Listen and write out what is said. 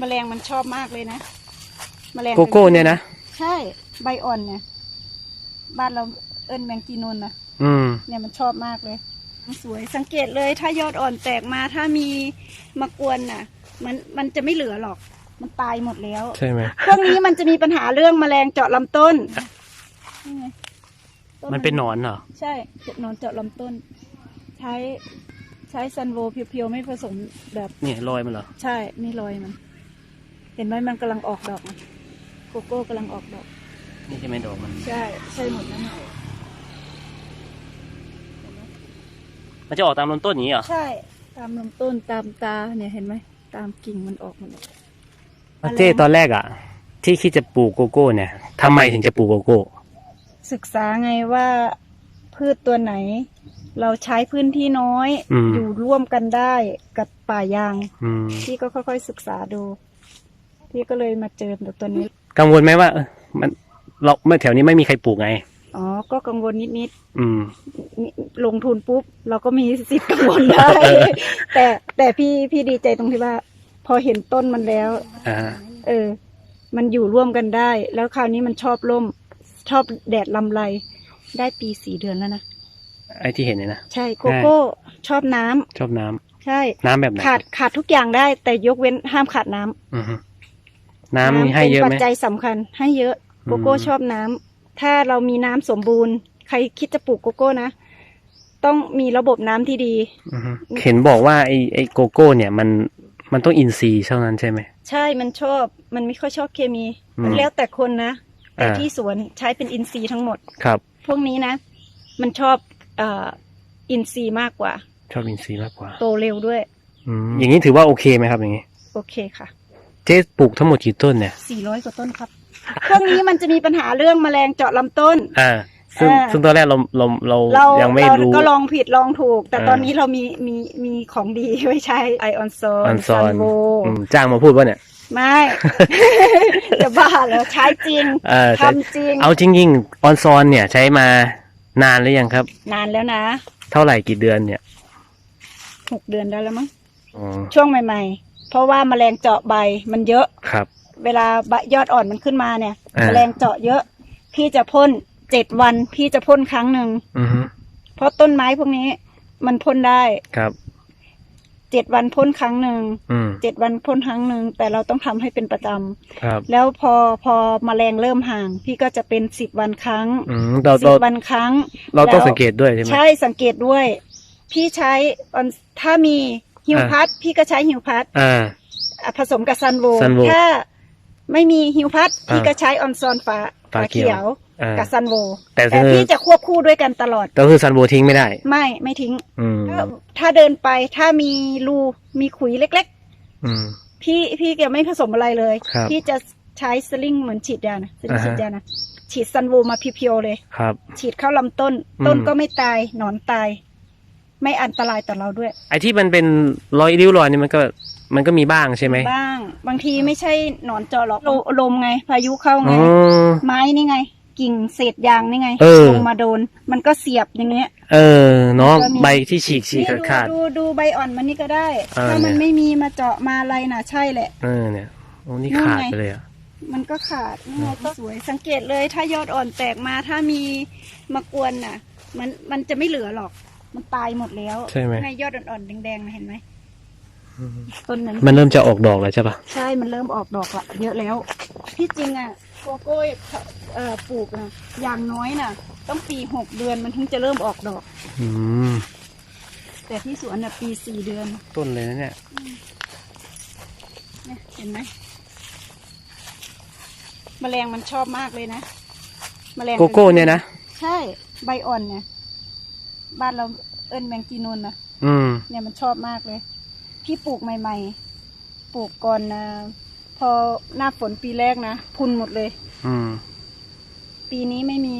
แมลงมันชอบมากเลยนะแมลงโกโก้เนี่ยนะใช่ใบอ่อนเนี่ยบ้านเราเอิ้นแมงกีนูนนะอืมเนี่ยมันชอบมากเลย สวยสังเกตเลยถ้ายอดอ่อนแตกมาถ้ามีมากวนน่ะ มันมันจะไม่เหลือหรอก มันตายหมดแล้วใช่ไหมพวกนี้มันจะมีปัญหาเรื่องแมลงเจาะลำต้นนี่ไงต้มันเป็นหนอนเหรอใช่หนอนเจาะลำต้น ใช้ใช้ซันโวเพียวๆไม่ผสมแบบเนี่ยรอยมันเหรอ ใช่นี่รอยมัน เห็นไหมมันกำลังออกดอกนะโกโก้กำลังออกดอก นี่ใช่ไหมดอกมัน ใช่ ใช่หมดนั่นแหละมันจะออกตามลำต้นอย่างนี้เหรอ ใช่ ตามลำต้นตามตาเนี่ยเห็นไหม ตามกิ่งมันออกหมดเลยเจ้ตอนแรกอะ ที่คิดจะปลูกโกโก้เนี่ยทำไมถึงจะปลูกโกโก้ ศึกษาไงว่าพืชตัวไหน เราใช้พื้นที่น้อยอืมอยู่ร่วมกันได้กับป่ายางอืมพี่ก็ค่อยๆศึกษาดู พี่ก็เลยมาเจอตัวนี้ กังวลไหมว่าเออมันเราเมื่อแถวนี้ไม่มีใครปลูกไง อ๋อ ก็กังวลนิดอืมๆนี่ลงทุนปุ๊บ เราก็มีสิทธิ์กังวลได้แต่แต่พี่พี่ดีใจตรงที่ว่า พอเห็นต้นมันแล้ว อ่า เออ มันอยู่ร่วมกันได้ แล้วคราวนี้มันชอบร่ม ชอบแดดลำไรได้ปีสี่เดือนแล้วนะ ไอ้ที่เห็นเนี่ยนะ ใช่โกโก้ชอบน้ำชอบน้ำใช่ น้ำแบบไหนขาดขาดทุกอย่างได้ แต่ยกเว้นห้ามขาดน้ำอือฮึ น้ำนี่ให้เยอะป็ไหนมปัจจัยสำคัญให้เยอะอืมโกโก้ชอบน้ำถ้าเรามีน้ำสมบูรณ์ ใครคิดจะปลูกโกโก้นะ ต้องมีระบบน้ำที่ดี อือฮึเห็นบอกว่าไอ้ไอ้โกโก้ เนี่ยมันมันต้องอินทรีย์เท่านั้นใช่ไหม ใช่มันชอบมันไม่ค่อยชอบเคมี อืม มันแล้วแต่คนนะแต่อ่าที่สวนใช้เป็นอินทรีย์ทั้งหมด ครับ พวกนี้นะ มันชอบเอ่ออินทรีย์มากกว่า ชอบอินทรีย์มากกว่า โตเร็วด้วย อืมอย่างนี้ถือว่าโอเคไหมครับอย่างนี้ โอเคค่ะเจ๊ปลูกทั้งหมดกี่ต้นเนี่ย400กว่าต้นครับพวกนี้มันจะมีปัญหาเรื่องแมลงเจาะลำต้น อ่า ซึ่งอ่าซึ่งตอนแรกเราเราเราเรายังไม่เรารู้ก็ลองผิดลองถูก แต่อ่าตอนนี้เรามีมีมีของดีไว้ใช้ไอออนโซนอันซอนโวอืมจ้างมาพูดว่าเนี่ยไม่ จะบ้าเหรอใช้จริงเออใช้ทำจริง เอาจริงๆออนซอนเนี่ยใช้มานานหรือยังครับ นานแล้วนะ เท่าไหร่กี่เดือนเนี่ยหกเดือนได้แล้วมั้งอ๋อช่วงใหม่ ๆ เพราะว่าแมลงเจาะใบมันเยอะ ครับ เวลาใบยอดอ่อนมันขึ้นมาเนี่ย อ่า แมลงเจาะเยอะ พี่จะพ่นเจ็ดวัน พี่จะพ่นครั้งหนึ่งอือฮึเพราะต้นไม้พวกนี้ มันพ่นได้ครับ เจ็ดวันพ่นครั้งหนึ่งอืมเจ็ดวันพ่นครั้งหนึ่งแต่เราต้องทำให้เป็นประจำครับ แล้วพอพอแมลงเริ่มห่าง พี่ก็จะเป็นสิบวันครั้งอืมเราสิเราบวันครั้ง เราต้องแล้ว สังเกตด้วยใช่ไหมใช่สังเกตด้วย พี่ใช้ออนถ้ามี ฮิวพัดพี่ก็ใช้ฮิวพัดอ่าอะผสมกับซันโว Sunwo ถ้าไม่มีฮิวพัดพี่อ่าก็ใช้ออนซอนฟ้าฟ้าเขียว อ่า กับซันโวแต่แต่คือ พี่จะควบคู่ด้วยกันตลอด ก็คือซันโบทิ้งไม่ได้ ไม่ไม่ทิ้ง อืมถ้าถ้าเดินไปถ้ามีรูมีขุยเล็ก อืม ๆ พี่พี่จะไม่ผสมอะไรเลย ครับพี่จะใช้สลิงเหมือนฉีดยานะสลิงอ่าฮะ ฉีดยานะฉีดซันโวมาเพียวๆเลย ครับ ฉีดเข้าลำต้น อืม ต้นก็ไม่ตายหนอนตาย ไม่อันตรายต่อเราด้วย ไอ้ที่มันเป็นรอยริ้วรอยนี่มันก็มันก็มีบ้างใช่ไหมบ้าง บางทีไม่ใช่หนอนเจอหรอกลลมไง พายุเข้าไง อ๋อ ไม้นี่ไง กิ่งเศษยางนี่ไงเออ ลงมาโดน มันก็เสียบอย่างเงี้ย เออเนาะก็มี ใบที่ฉีกฉีกนี่ขาดดูขาด ดูดูใบอ่อนมันนี่ก็ได้ เออถ้ามันเนี่ย ไม่มีมาเจาะมาอะไรน่ะใช่แหละ เออเนี่ยโอ้นี่นู่นขาดไงไปเลยอะ มันก็ขาดนี่ไงก็สวยสังเกตเลยถ้ายอดอ่อนแตกมาถ้ามีมากวนน่ะ มันมันจะไม่เหลือหรอก มันตายหมดแล้วใช่ไหมไงยอดอ่อนๆแดงๆนะเห็นไหมต้นนั้นมันเริ่มจะออกดอกแล้วใช่ปะใช่มันเริ่มออกดอกละเยอะแล้ว ที่จริงอะโกโก้เอ่อปลูกนะอย่างน้อยน่ะ ต้องปีหกเดือนมันถึงจะเริ่มออกดอก อืม แต่ที่สวนน่ะปีสี่เดือนต้นเลยนะเนี่ยเนี่ยเห็นไหมแมลงมันชอบมากเลยนะแมลงโกโก้เนี่ยนะ ใช่ ใบอ่อนเนี่ย บ้านเราเอิ้นแมงกีนูนนะอืม เนี่ยมันชอบมากเลย พี่ปลูกใหม่ ๆ ปลูกก่อนนะพอหน้าฝนปีแรกนะพุนหมดเลย อืม ปีนี้ไม่มี